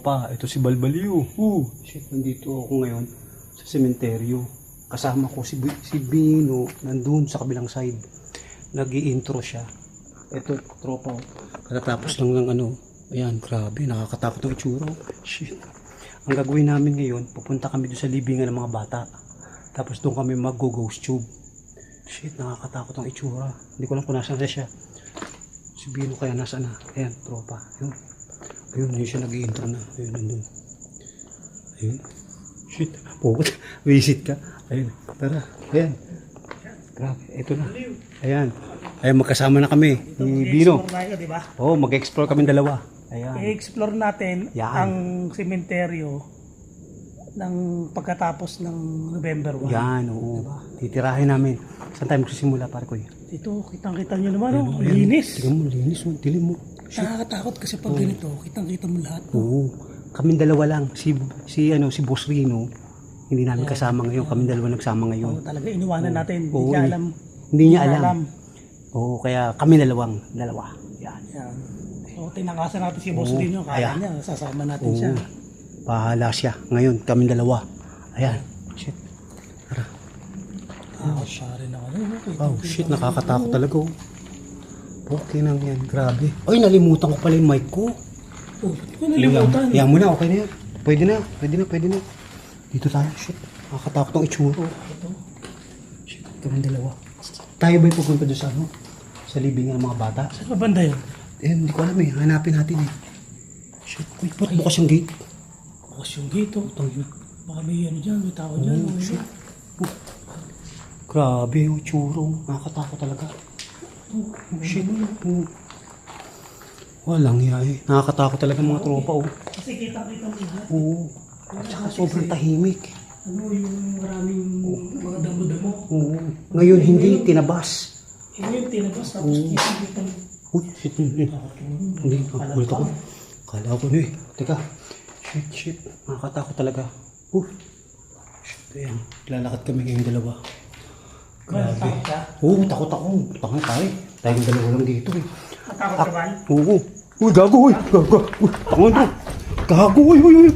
tropa, ito si Balbaliw. Uh, shit, nandito ako ngayon sa sementeryo. Kasama ko si, B- si Bino, nandun sa kabilang side. nag intro siya. Ito, tropa. oh. Katatapos lang ng ano. Ayan, grabe, nakakatakot ng itsura. oh. Shit. Ang gagawin namin ngayon, pupunta kami doon sa libingan ng mga bata. Tapos doon kami mag-ghost tube. Shit, nakakatakot ang itsura. Hindi ko lang kung nasaan na siya. Si Bino kaya nasaan na. Ayan, tropa. Yun. Ayun, ayun siya nag-intro na. Ayun, nandun. Ayun. Shit. Pukot. Visit ka. Ayun. Tara. Ayan. Grabe. Ito na. Ayan. Ayan, magkasama na kami. Ni Bino. Oo, oh, mag-explore kami dalawa. Ayan. I-explore natin Yan. ang sementeryo ng pagkatapos ng November 1. Yan, oo. Titirahin namin. Saan tayo magsisimula, pare ko? Ito, kitang-kita nyo naman, oh. linis. Tingnan mo, linis mo. Dilim mo. Nakakatakot kasi pag ganito, kitang-kita mo lahat. Oo. Kaming dalawa lang. Si, si, ano, si Boss Rino. Hindi namin kasama ngayon. Kaming dalawa nagsama ngayon. Oh, talaga, iniwanan natin. Hindi Oo, niya eh. alam. Hindi niya alam. Oo, kaya kami dalawang, dalawa. Yan. Yan. So, tinangasan natin si Boss Oo, Dino. Kaya ayan. niya, sasama natin Oo. siya. Bahala siya. Ngayon, kami dalawa. Ayan. Shit. Siya rin ako. Ano, Oh, shit. Nakakatakot talaga. Oh. Okay nang yan. Grabe. Ay, nalimutan ko pala yung mic ko. Oh, ba't ko nalimutan? Yan mo na. Okay na yan. Pwede na. Pwede na. Pwede na. Dito tayo. Shit. Nakakatakot ang itsura. Ito. Shit. Kami dalawa. Tayo ba'y pupunta doon sa ano? Sa libingan ng mga bata? Saan ba banda yun? Eh, hindi ko alam eh. Hanapin natin eh. Shit. Uy, ba't bukas yung gate? Bukas yung gate, oh. Tayo. Baka may ano dyan, may tao dyan. Oh, oh. shit. Oh. Grabe yung itsura. oh. Nakakatakot talaga. Oh, shit. Oh. Walang iya eh. Nakakatakot talaga mga tropa oh. Kasi kita-kita mo lahat. Oo. At saka sobrang tahimik. Ano yung maraming mga damo-damo. Oo. Ngayon hindi tinabas. Yung tinabas tapos kita-kita mo. Uy, shit. Hindi. Nakulit ako. Kala ko eh. Teka. Shit, shit. Nakakatakot talaga. Uh. Shit. Ayan. Lalakad kami ngayong dalawa. Natakot ka? Oo, takot ako. Takot tayo. Tayong dalawa lang dito eh. Natakot ka ba? Oo. Uy, gago, uy. Gago. Uy, tangan to. Gago, uy, uy, uy.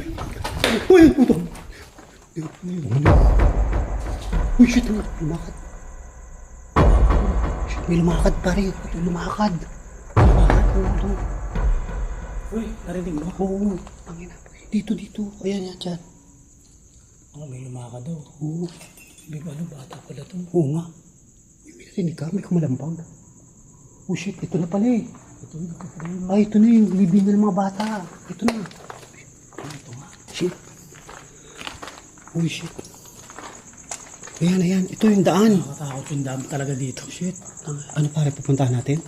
Uy, puto. Uy, shit. Lumakad. Shit, may lumakad pare. Lumakad. Lumakad. Ito. Uy, narinig mo? Oo. Tangina. Dito, dito. Ayan, yan, dyan. Oh, may lumaka daw. Oo. Hindi ko ano, bata pala to. Oo nga. May narinig ka. May kumalampag. Oh, shit. Ito na pala eh. Ito yung kapatid. Ay, ito na yung libing ng mga bata. Ito na. Ito nga. Shit. Uy, shit. Ayan, ayan. Ito yung daan. Nakatakot yung dam talaga dito. Shit. Ano pare, pupuntahan natin?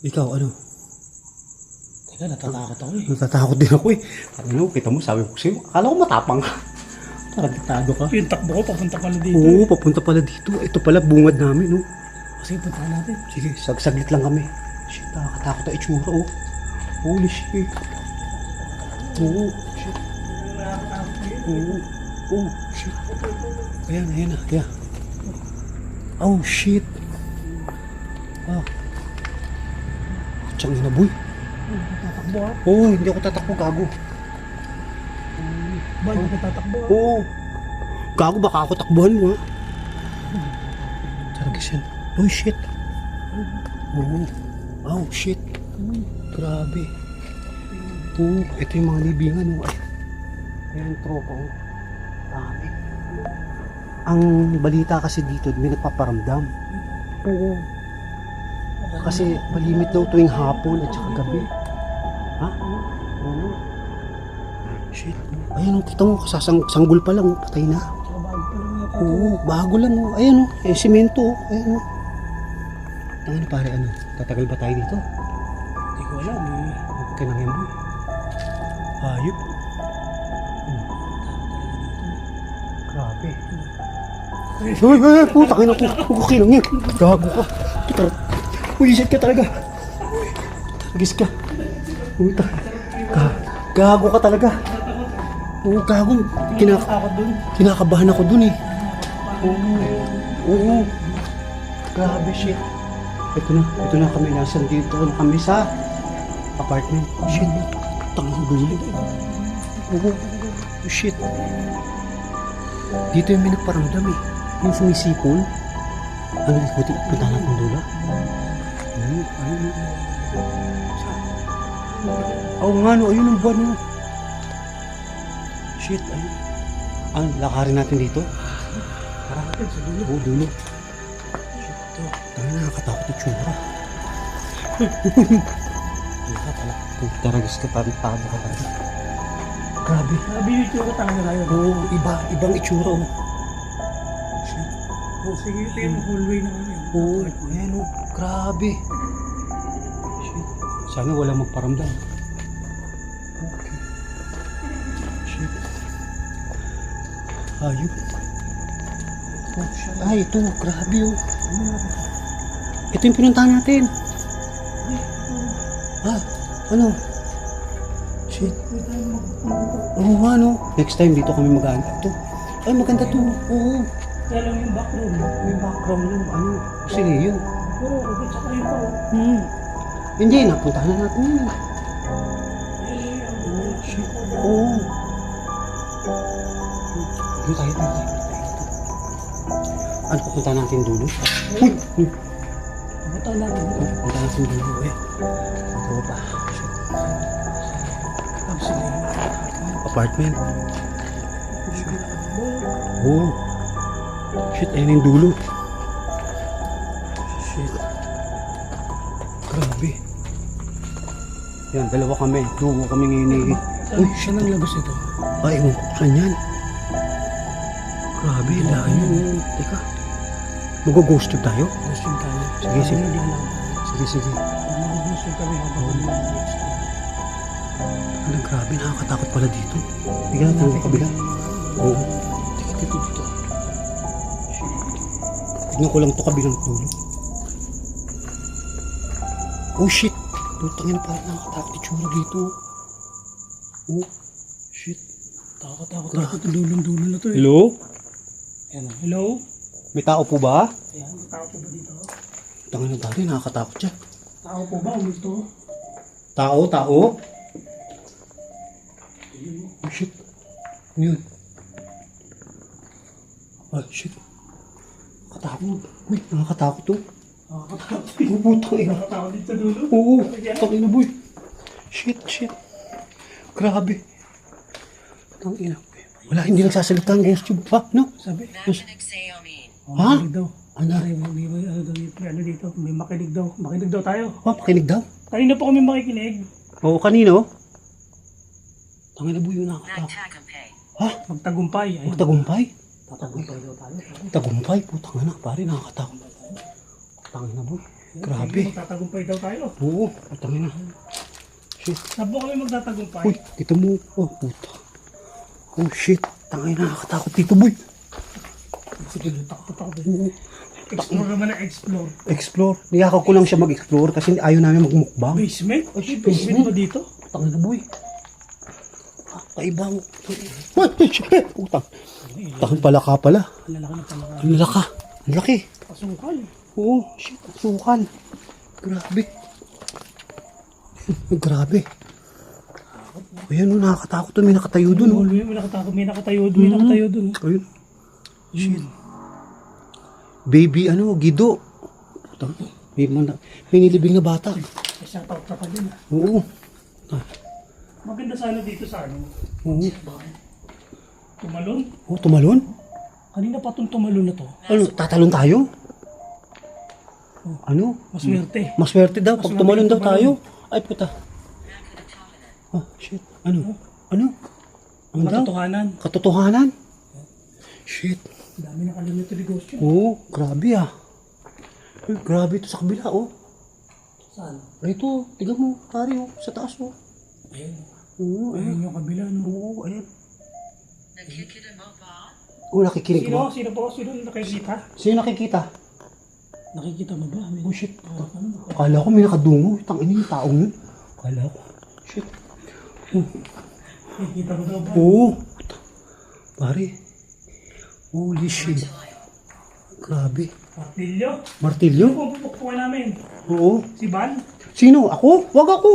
Ikaw, ano? Teka, natatakot ako eh. Natatakot din ako eh. Ano, kita mo, sabi ko sa'yo, akala ko matapang ka. Tarantado ka. Yung takbo ko, papunta pala dito. Oo, papunta pala dito. Ito pala, bungad namin, oh. Kasi puntahan natin. Sige, sag saglit lang kami. Shit, nakakatakot ang itsura, oh. Holy shit. Oo, shit. Oo. Oh, shit. Ayan, ayan na. Ayan. Oh, shit. Ah. Tsang ina, boy. Tatakbo ah. Oo, oh, hindi ako tatakbo, gago. Ba, hindi ka tatakbo ah. Oo. Gago, baka ako takbuhan mo, ha? Taragis yan. Oh, shit. Oo. Oh, shit. Grabe. Oo, ito yung mga libingan, oh. Ay. Ayan, tropa, oh. Dami. Ang balita kasi dito, may nagpaparamdam. Oo. Kasi malimit daw tuwing hapon at saka gabi. Ha? Oo. Shit. Ayan, oh, kita mo, kasasang sanggol pa lang, oh, patay na. Oo, bago lang, oh. Ayan, oh, eh, simento, oh. Ayan, oh. Tanga na pare, ano, tatagal ba tayo dito? Hindi ko alam eh. Okay lang yan, boy. Hayop. Hmm. Grabe. Ay, ay, ay, puta ka na po. Huwag ka lang yan. Gago ka. Puta. Uy, shit ka talaga. Taragis ka. Puta. Ga gago ka talaga. Oo, gago. Kinak Takot dun. kinakabahan ako dun eh. Oo. Oo. Grabe shit. Ito na, ito na kami. Nasaan dito na kami sa apartment. Shit. Tangang dulo. Oo. Shit. Dito yung may nagparamdam eh. Yung sumisipol. Ano yung puti? Punta natin dulo. Ayun, ayun. Oo nga no, ayun ang buwan no. Shit, ayun. Ano, lakarin natin dito? Tara. Oo, dulo. Shit, ito. Tayo na, nakakatakot yung tsura. Ano ka talaga? Kung taragas ka, parang tabo ka talaga. Grabe. Sabi yung itsura talaga tayo. Oo, iba, ibang itsura oh. Shit. Sige, ito yung hallway na ano. Oo, ayan oh. Grabe. Shit. Sana wala magparamdam. Ayun. Oh, shit. Ay, ito. Grabe oh. Ito yung pinuntahan natin. Ah, ano? Shit. Oo nga no. Next time dito kami mag-aantay. Ito. Ay, maganda to. Oo. Kaya lang yung backroom. May background yung ano. Si Leo. Oo, oh, at saka yung pa. oh. Hmm. Hindi, napuntahan na natin yun. Eh, Shit. Oo. Dito tayo, dito tayo, dito tayo. Ano, pupunta natin dulo? Uy! Uy! Buta natin. Pupunta natin dulo eh. Pa. Shit. Ang sige. Apartment. Oo. Shit, ayun yung dulo. Shit. Grabe. Yan, dalawa kami. Dugo kami ngayon. Uy, shit. Saan ang labas ito? Ay, ko saan yan. Grabe, layo. Teka. Mag-ghost trip tayo? Gusto tayo. Sige, sige. Sige, sige. Mag-gusto kami habang mag-gusto. Ano, grabe, nakakatakot pala dito. Tingnan natin ang kabila. Oo. Tingnan dito, dito. Tingnan ko lang to kabilang tulo. Oh, shit. Putangin na parang nakakatakot yung tsura dito. Oh, shit. Takot-takot na ito. Dulong-dulo na to eh. Hello? Ayan, oh. Hello? May tao po ba? Ayan, tao po ba dito? Tangin na dati, nakakatakot siya. Tao po ba? Umito? Tao, tao? Oh, shit. Ano yun? Ah, shit. Nakatakot. Uy, nakakatakot to. Nakakatakot. Oh, putang ina. Nakakatakot dito dulo. Oo, putang ina boy. Shit, shit. Grabe. Putang ina. Wala, hindi nagsasalita ang ghost tube. Ha? No? Sabi? Oh, Ha? Makinig. Ano? May, may, may, ano, daw, may ano dito, may makinig daw. Makinig daw tayo. Ha? Pakinig daw? Kanina po kami makikinig. Oo, kanino? Tangin na yun nakakatakot. Nagtagumpay. Ha? Magtagumpay. Ayun. Magtagumpay? Tatagumpay daw tayo. Tagumpay? Putang ina, pare, nakakatakot. Tangin na boy. Grabe. Magtatagumpay daw tayo. Oo, putang ina. Shit. Saan po kami magtatagumpay? Uy, dito mo. Oh, puta. Oh, shit. Tangin na, nakakatakot dito, boy. Sige, takot takot. Oo. Explore naman na explore. Explore. Niyakaw ko lang siya mag-explore kasi ayaw namin magmukbang. Basement? Okay, basement. ba dito? Tangin na, boy. Kaibang. Ay, shit. Putang. Tangin pala ka pala. Ang laka. Ang laki. Pasungkal. Oo, shit. Sukal. Grabe. Grabe. Ayan, oh, nakakatakot to. May nakatayo dun, oh. May nakatayo, may nakatayo, may nakatayo dun. Ayun. Shit. Baby, ano, gido. Putang, May, mana- may nilibing na bata. Out ka pa din. ah. Oo. Ah, Maganda sana dito sa ano. Oo. Tumalon. Oh, tumalon? Kanina pa itong tumalon na to. Ano, tatalon tayo? Ano? Maswerte. Maswerte daw pag tumalon daw tayo. Ay, puta. Oh, shit. Ano? Ano? Ano daw? Katotohanan. Katotohanan? Shit. Dami nakalimutan ni Ghost yun. Oo, grabe ah. Uy, grabe ito sa kabila, oh. Saan? Rito, tiga mo, pare, oh, sa taas, oh. Ayun. Oo, ayan. Ayun yung kabila, no? Oo, ayan. Nakikinig mo ba? Oo, nakikinig Sino? ba? Sino po? Sino nakikita? Sino nakikita? Nakikita mo ba? May- Oh, shit. Ah, ano? Akala ko may nakadungo. Tangin yung taong yun. Akala ko. Nakikita mo daw ba? Oo. Pare. Holy shit. Grabe. Martilyo. Martilyo? Yung pupupuan namin. Oo. Si Van. Sino? Ako? Wag ako.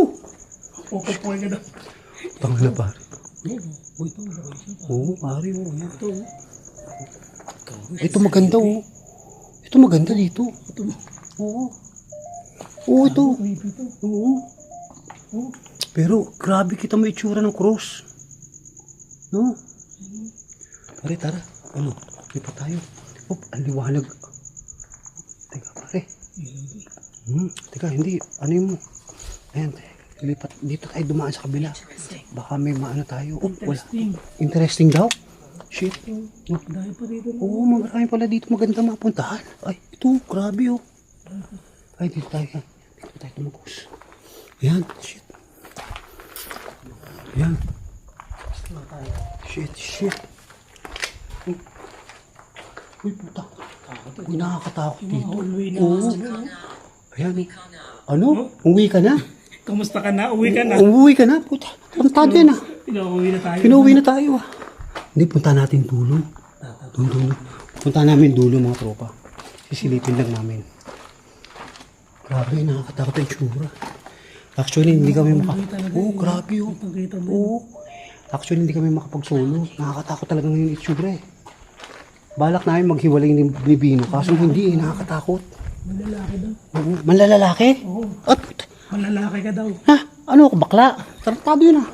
Pupupuan ka daw. Tangin na pare. Oo, pare. Oo. Ayan. Ito. Ito maganda oh. Ito maganda dito. Ito. Oo. Oo, ito. Oo. Oo. Pero grabe kita may itsura ng cross. No? Pare, tara. Ano? Lipat tayo. Oh, ang liwanag. Teka, pare. Hmm, teka, hindi. Ano yun mo? Ayan. Lipat. Dito tayo dumaan sa kabila. Baka may maano tayo. Oh, wala. Interesting. Daw. Shit. Oh, Dahil pa dito. Oo, marami pala dito maganda mapuntahan. Ay, ito, grabe oh. Ay, dito tayo. Dito tayo tumagos. Ayan, shit. Ayan. Shit, shit. Uy, Uy puta. Uy, nakakatakot dito. hallway na. Oo. Ayan. Ano? Uwi ka na? Kamusta ka na? Uwi ka na? Umuwi ka na, puta. Tarantado yan ah. Pinauwi na tayo. Pinauwi na tayo ah. Hindi, punta natin dulo. Dulo, dulo. Punta namin dulo mga tropa. Sisilipin lang namin. Grabe, nakakatakot ang tsura. Actually, hindi kami maka... Oo, oh, grabe oh. Oo. Actually, hindi kami makapag-solo. Nakakatakot talaga ngayon yung itsura eh. Balak namin maghiwalay ni, ni Bino. Kaso hindi eh, nakakatakot. Malalaki daw. Oo. Manlalalaki? Oo. At. Malalaki ka daw. ha? Ano ako, bakla? Tarantado yun ah.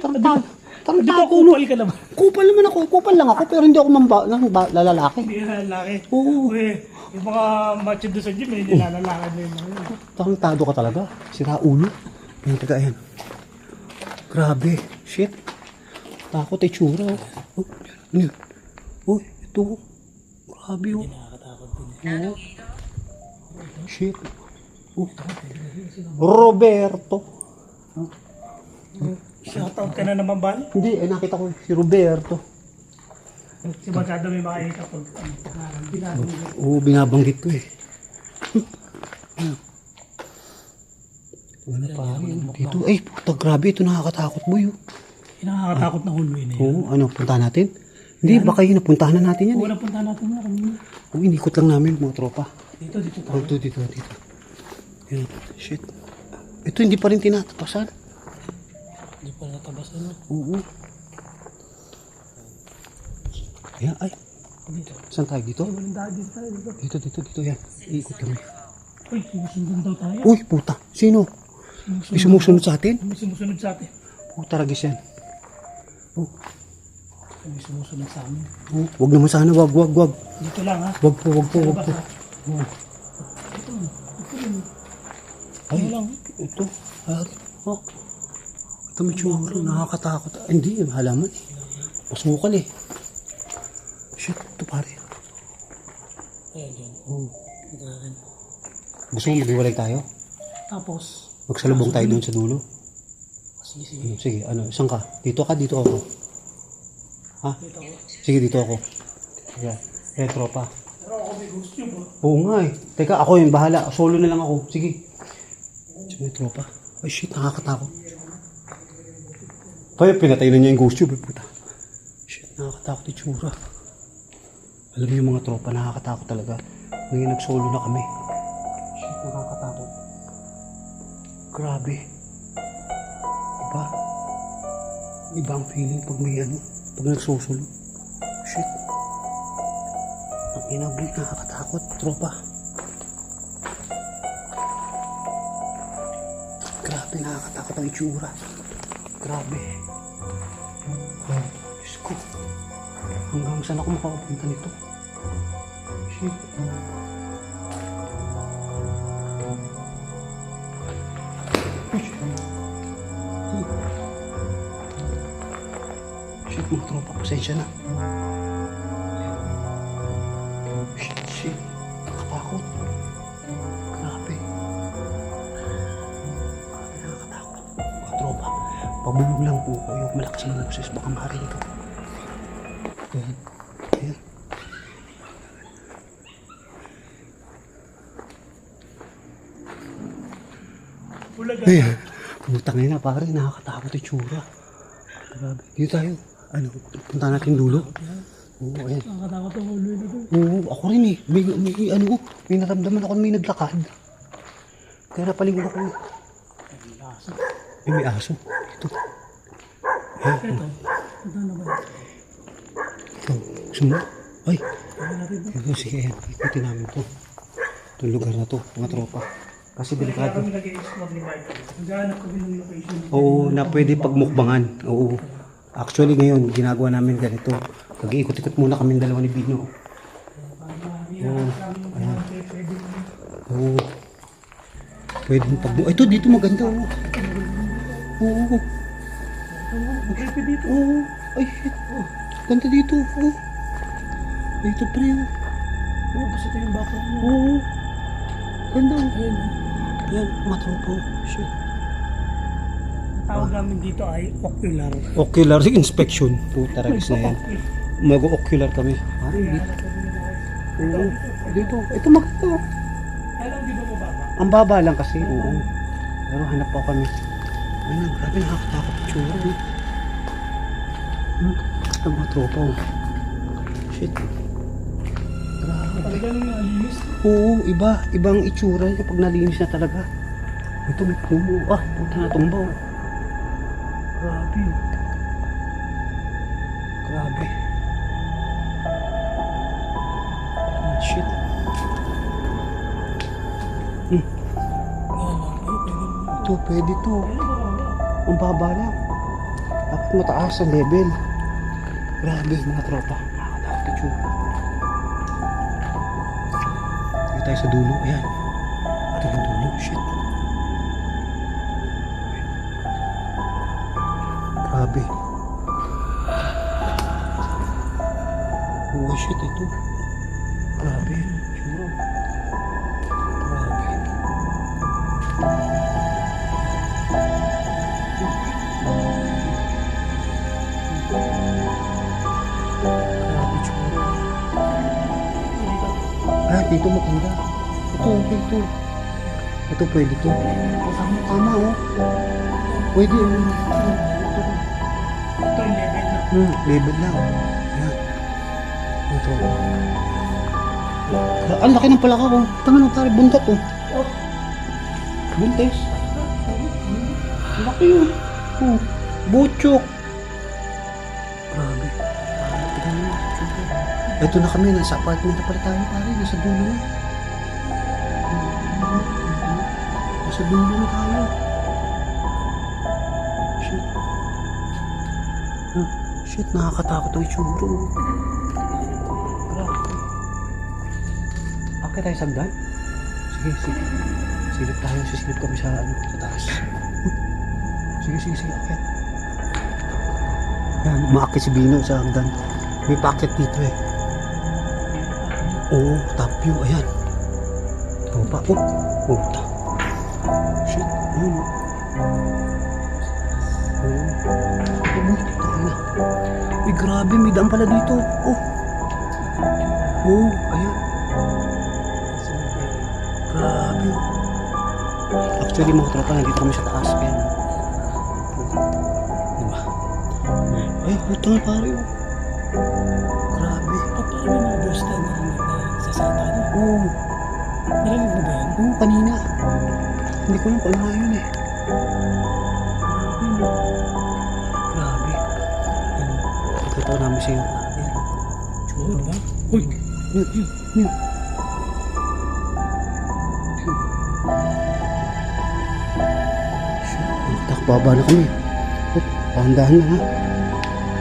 Tarantado. Di ba no? kupal ka naman? Kupal naman ako. Kupal lang ako. Pero hindi ako mamba, ng ba, lalaki. Hindi lalaki. Oo. Uy, yung mga macho doon sa gym, eh, mo yung mga yun. Tarantado ka talaga. Sira ulo. Ayan, taga, ayan. Grabe. Shit. Takot ay tsura. Oh. Ano yun? Oh, ito. Grabe oh. Nakakatakot din. Oo. Shit. Oh. Roberto. Shoutout ka na naman, Bal. Hindi, eh, nakita ko si Roberto. Si Bagado may pag ano, pag. Oo, binabanggit ko eh. Ano pa? Dito, ay, puta, grabe. Ito nakakatakot, boy. oh. Nakakatakot na hallway na yun. Oo, ano, puntahan natin? Hindi, baka yun, napuntahan na natin yan Oo, eh. napunta natin na kanina. Oo, inikot lang namin, mga tropa. Dito, dito tayo. dito, dito, dito. Yan, shit. Ito, hindi pa rin tinatapasan. Natabasan no? Oo. Ayan, ay, Dito. saan tayo dito? Dito tayo. Dito. Dito, dito, yan. Iikot kami. Uy, sumusunod daw tayo. Uy, puta, sino? May sumusunod sa atin? May sumusunod sa atin. Puta, ragis yan. Oh, May sumusunod sa amin. oh, wag naman sana, wag, wag, wag. Dito lang ha. Wag po, wag po, wag po. Basta. Oh. Ito. Ito. Ay, lang? ito. Hari. Oh. May tsura. Nakakatakot. Ah, Hindi, halaman eh. Masukal eh. Shit, ito pare. Ayan yan. Oh. Dito natin. Gusto mo maghiwalay tayo? Tapos, Magsalubong tayo doon sa dulo? sige, sige. Hmm, Sige, ano, saan ka? Dito ka, dito ako. Ha? Dito ako. Sige, dito ako. Sige. Eh, tropa. Pero ako may gusto nyo ba? Oo nga eh. Teka, ako yung bahala. Solo na lang ako. Sige. Sige, may tropa. Ay, shit, nakakatakot. Kaya pinatay na niya yung ghost tube, eh, puta. Shit, nakakatakot yung tsura. Alam yung mga tropa, nakakatakot talaga. Ngayon nag-solo na kami. Shit, nakakatakot. Grabe. Iba. Iba ang feeling pag may ano, pag nagsusolo. Shit. Ang inablik nakakatakot, tropa. Grabe, nakakatakot ang itsura. Grabe. Oh, Diyos ko. Hanggang saan ako makakapunta nito? Shit. Shit, mga tropa, pasensya na. Ko yung malakas ang boses. Baka marinig ko. Ayan. Ayan. Ayan. Putang ina pare, nakakatakot yung tsura. Grabe. Dito tayo. Ano, punta natin dulo. Oo, ayan. Nakakatakot ang ulo na to. Oo, ako rin eh. May, may, ano, may naramdaman ako na may naglakad. Kaya napalingon ako. Eh, may aso. Ito. Ito. Ito na ba? Gusto mo? Ay, ito, sige, ayan. Ikutin namin to. Itong lugar na to, mga tropa. Kasi Kaya delikado. kami nag-i-explore ni Michael. Naghahanap kami ng location. Oo, na pwede pagmukbangan. Oo. Actually, ngayon, ginagawa namin ganito. Nag-iikot-ikot muna kami dalawa ni Bino. Oo. Pwede Oo. Pwede pag... Ito, dito maganda. Oo. Oo. Pwede dito. Oo. Ay, shit. Oh. Ganda dito. Oo. Dito, pre. oh. Oo, kasi ito yung background mo. Oo. Ganda. oh. Ayun. Yan, mga tropa. oh. Shit. Tawag namin dito ay ocular. Ocular inspection. Puta, ragis na yan. Mag-ocular kami. Parang dito. Oo. Dito. Ito maganda. oh. Alam, di ba mo baba? Ang baba lang kasi, oo. Pero hanap pa kami. Ano, grabe nakakatakot tsura. Eh. Hmm, tropa. Oh. Shit. Grabe. Talaga nung nalinis. Oo, iba. Ibang itsura niya pag nalinis na talaga. Ito may pumo. Ah, puta na tumba. Oh. Grabe. oh. Grabe. Ah, shit. Ito, pwede to. Ang baba lang. Dapat mataas ang level. Grabe mga tropa. Nakakatakot yung tsura. Dito tayo sa dulo. Ayan. Ito yung dulo. Shit. Grabe. Oh shit ito. Grabe. Grabe. Dito maganda. Ito, okay ito. Ito pwede to. Tama, tama oh. Pwede oh. Ito. Ito yung level na. Hmm, level lang. Ayan. Ito. Ah, Ang laki ng palaka ko. Tanga na pare, buntot oh. Buntes. Ang Laki yun. Oh, butchok. Ito na kami, nasa apartment na pala tayo pare. Nasa dulo na. Nasa dulo na tayo. Shit. Ah, shit, nakakatakot ang itsura. oh. Grabe. Akit tayo sagdan? Sige, sige. Silip tayo, sisilip kami sa, ano, sa taas. Sige, sige, sige, akit. Yan, umaakit si Bino sa hagdan. May packet dito eh. Oo, top view, ayan. Tropa, oh, oh, ta. Shit, ayun. Oh, na. Uy, grabe, may daan pala dito. Oh. Oh, ayan. Grabe. Actually, mga tropa, nandito kami sa taas. Ayan. Diba? Ay, putang na pare. oh. Grabe. May mga boss na Oo. Narinig mo ba yan? Oo, kanina. Hindi ko lang kung ano yun eh. No? Grabe. Ano, ipagkataw namin sa'yo. Ayan. Oo, ba? Uy! Yun, yun, yun. Takbaba na kami. Oh, pahandahan na ha.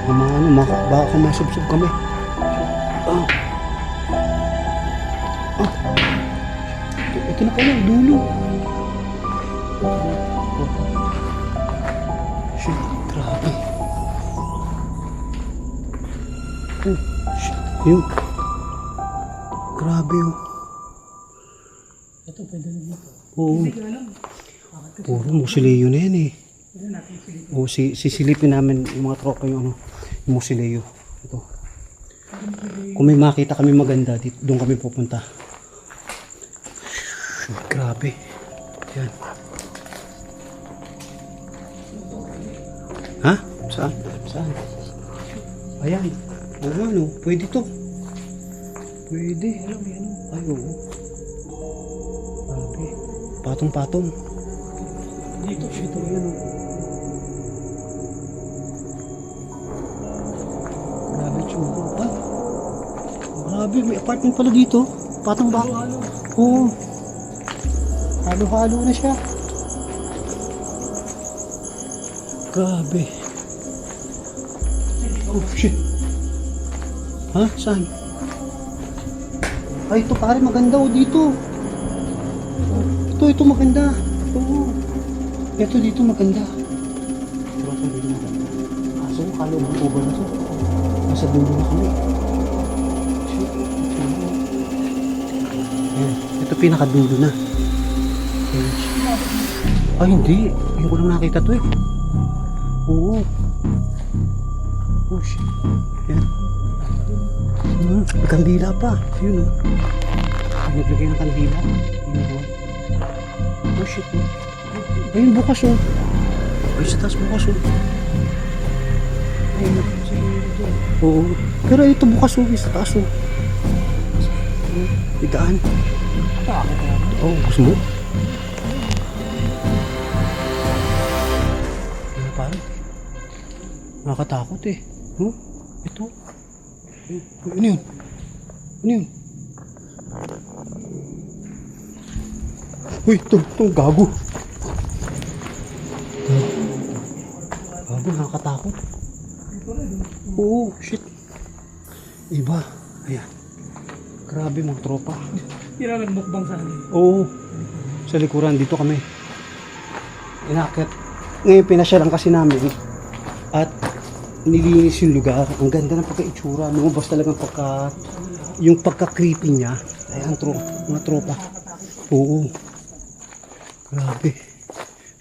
Mga ano, maka, baka masubsob kami. Na pala, dulo. Shit, grabe. Oh, shit. Yun. Grabe oh. Ito, pwede na dito. Oo. Puro musileo na yan eh. O si sisilipin namin yung mga tropa yung ano, yung Musileo. Ito. Kung may makita kami maganda, dito, doon kami pupunta. Grabe. Yan. Ha? Saan? Saan? Ayan. Oo, ano? Pwede to. Pwede. Alam yan. Ay, oo. Grabe. Patong-patong. Dito. Shit, ayan o. Grabe tsura. Ay! Grabe, may apartment pala dito. Patong ba? Ano? Oo. Halo-halo na siya. Grabe. Oh, shit. Ha? Saan? Ay, ito pare, maganda oh dito. Ito, ito maganda. Oo. Ito dito maganda. Ito, ito dito maganda. Kaso, kalo mo po ba na to? Nasa dulo na kami. Ayan, ito pinakadulo na. Ayan. Ay, hindi. Hindi ko lang nakita to eh. Oo. Oh, shit. Ayan. Hmm, may kandila pa. Yun oh. Naglagay ng kandila. Yun oh. Oh shit oh. Ayun bukas oh. Ay sa taas bukas oh. Ayun oh. Oo. Pero ito bukas oh. Sa taas oh. Igaan. Oo, oh, gusto mo? Nakakatakot eh. Huh? Ito. Ano yun? Ano yun? Uy, ito, ito, gago. Gago, nakakatakot. Oo, shit. Iba. Ayan. Grabe mga tropa. Hindi namin mukbang sa akin. Oo. Sa likuran, dito kami. Inakit. Ngayon, pinasyalan kasi namin. At nilinis yung lugar. Ang ganda ng pagka-itsura. Lumabas talagang pagka... Yung pagka-creepy niya. Ayan, tro, mga tropa. Oo. Grabe.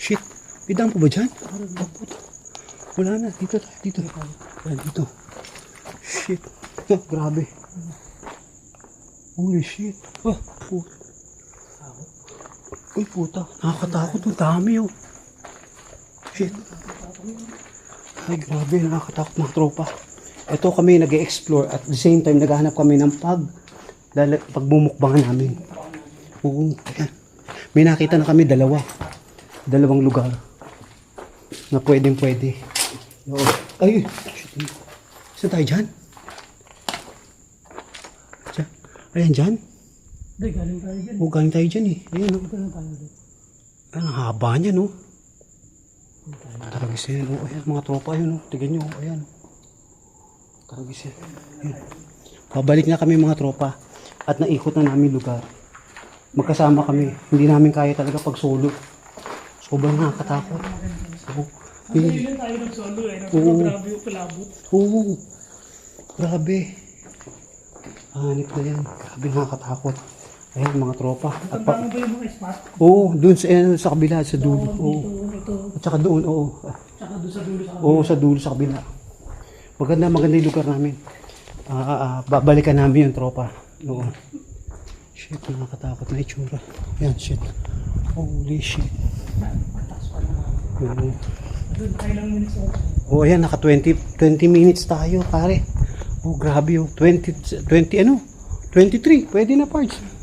Shit. Bidang po ba dyan? Oh. Wala na. Dito tayo. Dito. Ayan, dito. Shit. Grabe. Holy shit. Ah, puta. Uy, puta. Nakakatakot. Ang dami, oh. Shit. Ay, grabe. Nakakatakot mga tropa. Ito kami nag explore at the same time naghahanap kami ng pag dala, pagbumukbangan namin. Oo. Ayan. May nakita na kami dalawa. Dalawang lugar na pwedeng pwede. Oo. Ay, shit. Saan tayo dyan? Dyan. Ayan dyan. Hindi, galing tayo dyan. O, galing tayo dyan eh. Ayan, oh. Ang haba niya, no? Taragis yan. Oh, ayan, mga tropa yun, oh. Tignan nyo, oh, ayan. Taragis yan. Ayan. Pabalik na kami mga tropa. At naikot na namin lugar. Magkasama kami. Hindi namin kaya talaga pag solo. Sobrang nakakatakot. Oo. Ang tayo nag-solo eh. Oo. Grabe yung palabot. Oo. Grabe. Hanip na yan. Grabe nakakatakot. Ayan mga tropa. At pa, mo ba yung mga spot? oo, dun sa, eh, sa kabila, sa dulo. Dito, Oo. ito. At saka doon, oo. Tsaka doon sa dulo sa Oo, sa dulo sa kabila. Maganda, maganda yung lugar namin. Ah, ah, ah, babalikan namin yung tropa. Oo. Shit, nakakatakot na itsura. Yan, shit. Holy shit. Oo. Doon. Oh, ayan, naka 20, 20 minutes tayo, pare. Oh, grabe oh. 20, 20 ano? 23. Pwede na, parts.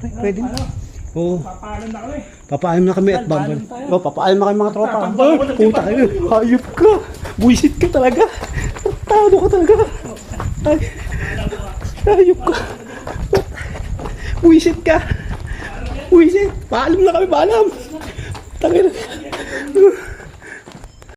Pre, Pwede na. Oh, Papaalam na kami. papaalam na kami at babal. Oh, papaalam na kami mga tropa. Oh, puta kayo. Hayop ka. Buisit ka talaga. Tado ka talaga. Ay, hayop ka. Buisit ka. Buisit. Paalam na kami, paalam. Tangin na.